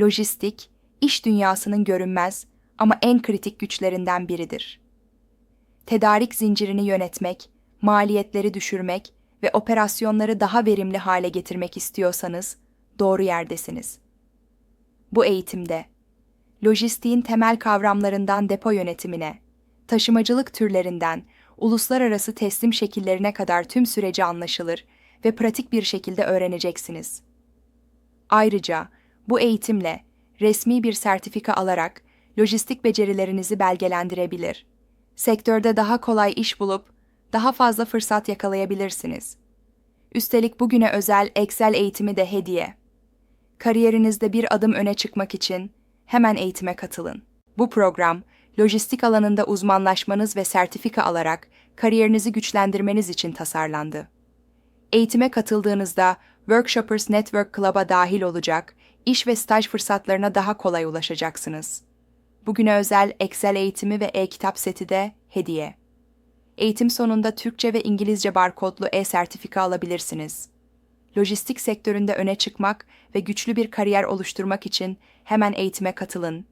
lojistik, iş dünyasının görünmez ama en kritik güçlerinden biridir. Tedarik zincirini yönetmek, maliyetleri düşürmek ve operasyonları daha verimli hale getirmek istiyorsanız doğru yerdesiniz. Bu eğitimde lojistiğin temel kavramlarından depo yönetimine, taşımacılık türlerinden uluslararası teslim şekillerine kadar tüm süreci anlaşılır ve pratik bir şekilde öğreneceksiniz. Ayrıca bu eğitimle resmi bir sertifika alarak lojistik becerilerinizi belgelendirebilir. Sektörde daha kolay iş bulup daha fazla fırsat yakalayabilirsiniz. Üstelik bugüne özel Excel eğitimi de hediye. Kariyerinizde bir adım öne çıkmak için hemen eğitime katılın. Bu program, lojistik alanında uzmanlaşmanız ve sertifika alarak kariyerinizi güçlendirmeniz için tasarlandı. Eğitime katıldığınızda Workshoppers Network Club'a dahil olacak, iş ve staj fırsatlarına daha kolay ulaşacaksınız. Bugüne özel Excel eğitimi ve e-kitap seti de hediye. Eğitim sonunda Türkçe ve İngilizce barkodlu e-sertifika alabilirsiniz. Lojistik sektöründe öne çıkmak ve güçlü bir kariyer oluşturmak için hemen eğitime katılın